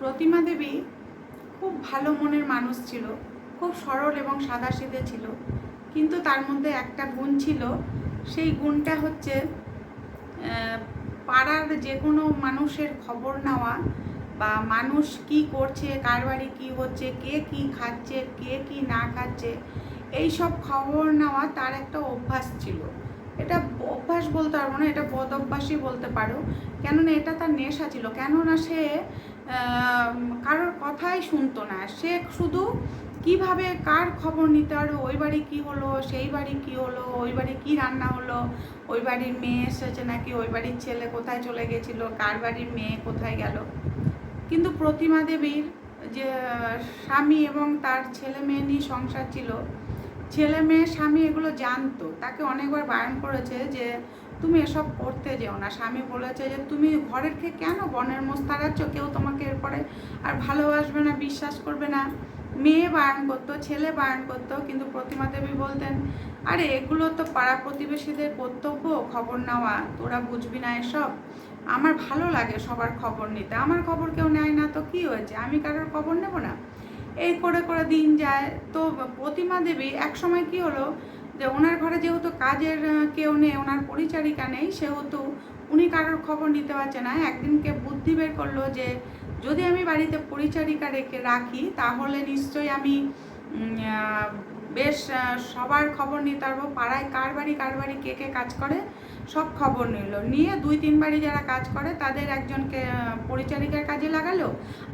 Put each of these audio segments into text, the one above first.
প্রতিমা দেবী খুব ভালো মনের মানুষ ছিল, খুব সরল এবং সাদাসিধে ছিল। কিন্তু তার মধ্যে একটা গুণ ছিল, সেই গুণটা হচ্ছে পাড়ার যে কোনো মানুষের খবর নেওয়া বা মানুষ কি করছে, কার বাড়ি কী হচ্ছে, কে কি খাচ্ছে, কে কি না খাচ্ছে এই সব খবর নেওয়া তার একটা অভ্যাস ছিল। এটা অভ্যাস বলতে পারব না, এটা বদ অভ্যাসই বলতে পারো। কেননা এটা তার নেশা ছিল, কেননা সে কারোর কথাই শুনতো না। সে শুধু কীভাবে কার খবর নিতে পারবে ওই বাড়ি কী হলো, সেই বাড়ি কী হলো, ওই বাড়ি কী রান্না হলো, ওই বাড়ির মেয়ে এসেছে নাকি, ওই বাড়ির ছেলে কোথায় চলে গেছিল, কার বাড়ির মেয়ে কোথায় গেল। কিন্তু প্রতিমা দেবীর যে, স্বামী এবং তার ছেলে মেয়ে নিয়ে সংসার ছিল ছেলে মেয়ে, স্বামী এগুলো জানতো। তাকে অনেকবার বারণ করেছে যে, তুমি এসব করতে যেও না। স্বামী বলেছে যে, তুমি ঘরের খেয়ে কেন বনের মোষ তাড়াচ্ছ? কেউ তোমাকে এরপরে আর ভালোবাসবে না, বিশ্বাস করবে না। মেয়ে বারণ করতো, ছেলে বারণ করতো, কিন্তু প্রতিমা দেবী বলতেন, আরে, এগুলো তো পাড়া প্রতিবেশীদের কর্তব্য খবর নেওয়া। তোরা বুঝবি না এসব? আমার ভালো লাগে সবার খবর নিতে। আমার খবর কেউ নেয় না, তো কি হয়েছে? আমি কারোর খবর নেব না? এই করে করে দিন যায়। তো প্রতিমা দেবী এক সময় কি হলো যে ওনার ঘরে যেহেতু কাজের কেউ নেই, ওনার পরিচারিকা নেই, সেহেতু উনি কারোর খবর নিতে পারছে না। একদিনকে বুদ্ধি বের করল যে যদি আমি বাড়িতে পরিচারিকা রেখে রাখি, তাহলে নিশ্চয়ই আমি বেশ সবার খবর নিতে পারব পাড়ায় কার বাড়ি কার বাড়ি, কে কে কাজ করে, সব খবর নিল। নিয়ে দুই, তিন বাড়ি যারা কাজ করে, তাদের একজনকে পরিচারিকার কাজে লাগালো,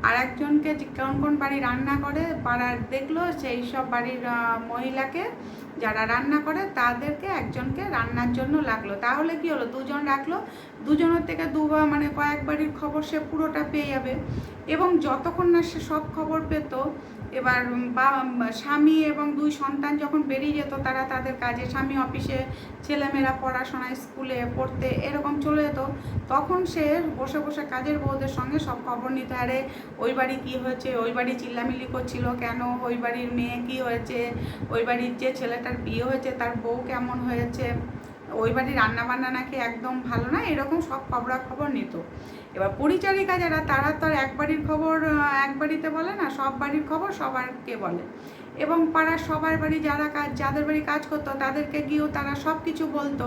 আর একজনকে কোন কোন বাড়ি রান্না করে, পাড়ার দেখল, সেই সব বাড়ির মহিলাকে যারা রান্না করে, তাদেরকে একজনকে রান্নার জন্য লাগল। তাহলে কি হলো? দুজন রাখল। দুজনের থেকে দুবার মানে কয়েক বাড়ির খবর সে পুরোটা পেয়ে যাবে। এবং যতক্ষণ না সে সব খবর পেত, এবার বা স্বামী এবং দুই সন্তান যখন বেরিয়ে যেত, তারা তাদের কাজে, স্বামী অফিসে, ছেলেমেয়েরা পড়াশোনায়, স্কুলে পড়তে এরকম চলে যেত, তখন সে বসে বসে কাজের বউদের সঙ্গে সব খবর নিতে। আরে, ওই বাড়ি কী হয়েছে? ওই বাড়ি চিল্লামিল্লি করছিল কেন? ওই বাড়ির মেয়ে কী হয়েছে? ওই বাড়ির যে ছেলেটার বিয়ে হয়েছে, তার বউ কেমন হয়েছে, ওই বাড়ির রান্নাবান্না নাকি একদম ভালো না, এরকম সব খবরাখবর নিত। এবার পরিচারিকা যারা, তারা তো আর এক বাড়ির খবর, এক বাড়িতে বলে না, সব বাড়ির খবর সবারকে বলে। এবং পাড়ার সবার বাড়ি যারা কাজ, যাদের বাড়ি কাজ করতো, তাদেরকে গিয়েও তারা সব কিছু বলতো।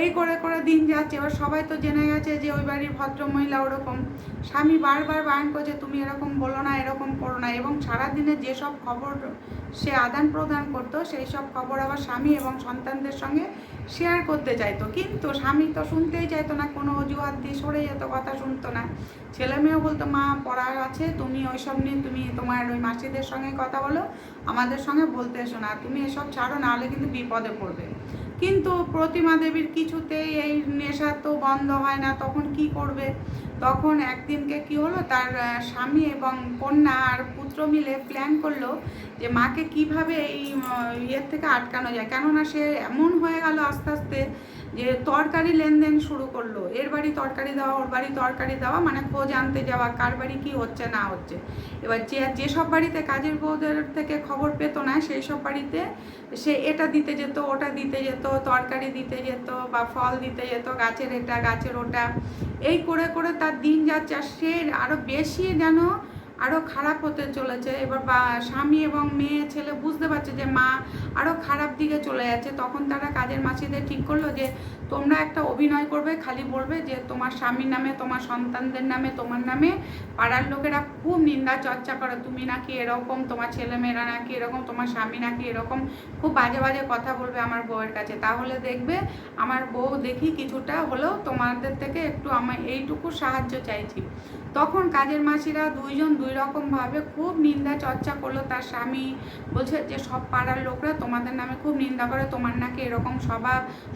এই করে করে দিন যাচ্ছে, এবার সবাই তো জেনে গেছে যে ওই বাড়ির ভদ্রমহিলা ওরকম। স্বামী বারবার বারণ করছে, তুমি এরকম বলো না, এরকম করো না। এবং সারাদিনে যেসব খবর সে আদান প্রদান করতো, সেই সব খবর আবার স্বামী এবং সন্তানদের সঙ্গে শেয়ার করতে চাইতো। কিন্তু স্বামী তো শুনতেই চাইতো না, কোনো অজুহাত দিয়ে সরে যেত, কথা শুনতো না। ছেলে মেয়েও বলতো, মা পড়া আছে, তুমি ওইসব নিয়ে তুমি তোমার ওই মাসিদের সঙ্গে কথা বলো, আমাদের সঙ্গে বলতে এসো না, তুমি এসব ছাড়ো নাহলে কিন্তু বিপদে পড়বে। কিন্তু প্রতিমা দেবীর কিছুতেই এই নেশা তো বন্ধ হয় না, তখন কি করবে? তখন একদিনকে কি হলো, তার স্বামী এবং কন্যা আর পুত্র মিলে প্ল্যান করল যে মাকে কীভাবে এই ইয়ের থেকে আটকানো যায়? কেননা সে এমন হয়ে গেল আস্তে আস্তে যে তরকারি লেনদেন শুরু করল। এর বাড়ি তরকারি দেওয়া, ওর বাড়ি তরকারি দেওয়া মানে খোঁজ আনতে যাওয়া, কার বাড়ি কি হচ্ছে, না হচ্ছে। এবার যে যেসব বাড়িতে কাজের বউদের থেকে খবর পেতো না, সেই সব বাড়িতে সে এটা দিতে যেত, ওটা দিতে যেত, তরকারি দিতে যেত বা ফল দিতে যেত, গাছের এটা, গাছের ওটা। এই করে করে তার দিন যাচ্ছে, আর সে আরও বেশি যেন আরও খারাপ হতে চলেছে। এবার বা, স্বামী এবং মেয়ে, ছেলে বুঝতে পারছে যে মা আরও খারাপ দিকে চলে যাচ্ছে। তখন তারা কাজের মাসিদের ঠিক করল যে, তোমরা একটা অভিনয় করবে, খালি বলবে যে, তোমার স্বামীর নামে, তোমার সন্তানদের নামে, তোমার নামে পাড়ার লোকেরা খুব নিন্দা চর্চা করে। তুমি নাকি এরকম, তোমার ছেলেমেয়েরা নাকি এরকম, তোমার স্বামী নাকি এরকম খুব বাজে বাজে কথা বলবে আমার বউয়ের কাছে। তাহলে দেখবে আমার বউ দেখি কিছুটা হলেও তোমাদের থেকে একটু আমার এইটুকু সাহায্য চাইছি। তখন কাজের মাসিরা দুইজন, দুই রকমভাবে খুব নিন্দা চর্চা করল তার স্বামী। বলছে যে, সব পাড়ার লোকরা তোমাদের নামে খুব নিন্দা করে, তোমার নাকি এরকম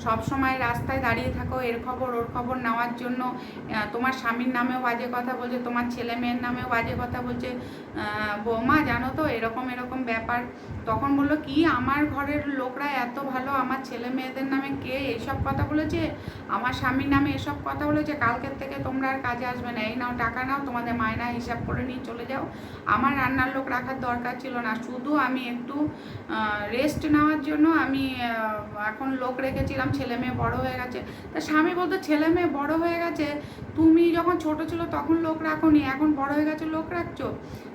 সব সময় রাস্তায় দাঁড়িয়ে থাকো, এর খবর, ওর খবর নেওয়ার জন্য। তোমার স্বামীর নামেও বাজে কথা বলছে, তোমার ছেলে মেয়ের নামেও বাজে কথা বলছে। বৌমা, জানো তো, এরকম এরকম ব্যাপার। তখন বলল, কি আমার ঘরের লোকরা এত ভালো? আমার ছেলে মেয়েদের নামে কে এইসব কথা বলেছে? আমার স্বামীর নামে এসব কথা বলেছে? কালকের থেকে তোমরা আর কাজে আসবে না। এই নাও, টাকা নাও, তোমাদের মায়না হিসাব করে নিয়ে চলে যাও। আমার রান্নার লোক রাখার দরকার ছিল না। শুধু আমি একটু রেস্ট নেওয়ার জন্য আমি এখন লোক রেখেছিলাম, ছেলে মেয়ে বড় হয়ে গেছে। তা স্বামী বলতো, ছেলে মেয়ে বড় হয়ে গেছে, তুমি যখন ছোট ছিল তখন লোক রাখোনি, এখন বড় হয়ে গেছে লোক রাখছো?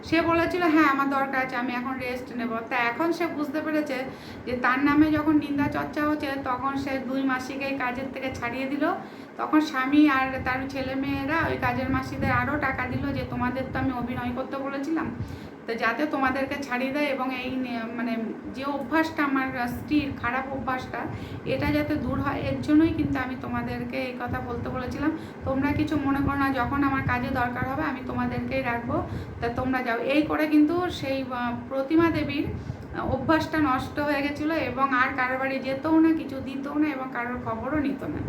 সে বলেছিল হ্যাঁ আমার দরকার আছে, আমি এখন রেস্ট নেব। তা এখন সে বুঝতে পেরেছে যে তার নামে যখন নিন্দা চর্চা হচ্ছে, তখন সে দুই মাসিকে কাজের থেকে ছাড়িয়ে দিল। তখন স্বামী আর তার ছেলে মেয়েরা ওই কাজের মাসিদের আরও টাকা দিল যে, তোমাদের তো আমি অভিনয় করতে বলেছিলাম। তো যাতে তোমাদেরকে ছাড়িয়ে দেয় এবং এই মানে যে অভ্যাসটা আমার স্ত্রীর খারাপ অভ্যাসটা, এটা যাতে দূর হয়, এর জন্যই কিন্তু আমি তোমাদেরকে এই কথা বলতে বলেছিলাম। তোমরা কিছু মনে করো না, যখন আমার কাজে দরকার হবে আমি তোমাদেরকেই রাখব। তা তোমরা যাও। এই করে কিন্তু সেই প্রতিমা দেবীর অভ্যাসটা নষ্ট হয়ে গেছিল এবং আর কারোর বাড়ি যেতেও না, কিছু দিতেও না এবং কারোর খবরও নিত না।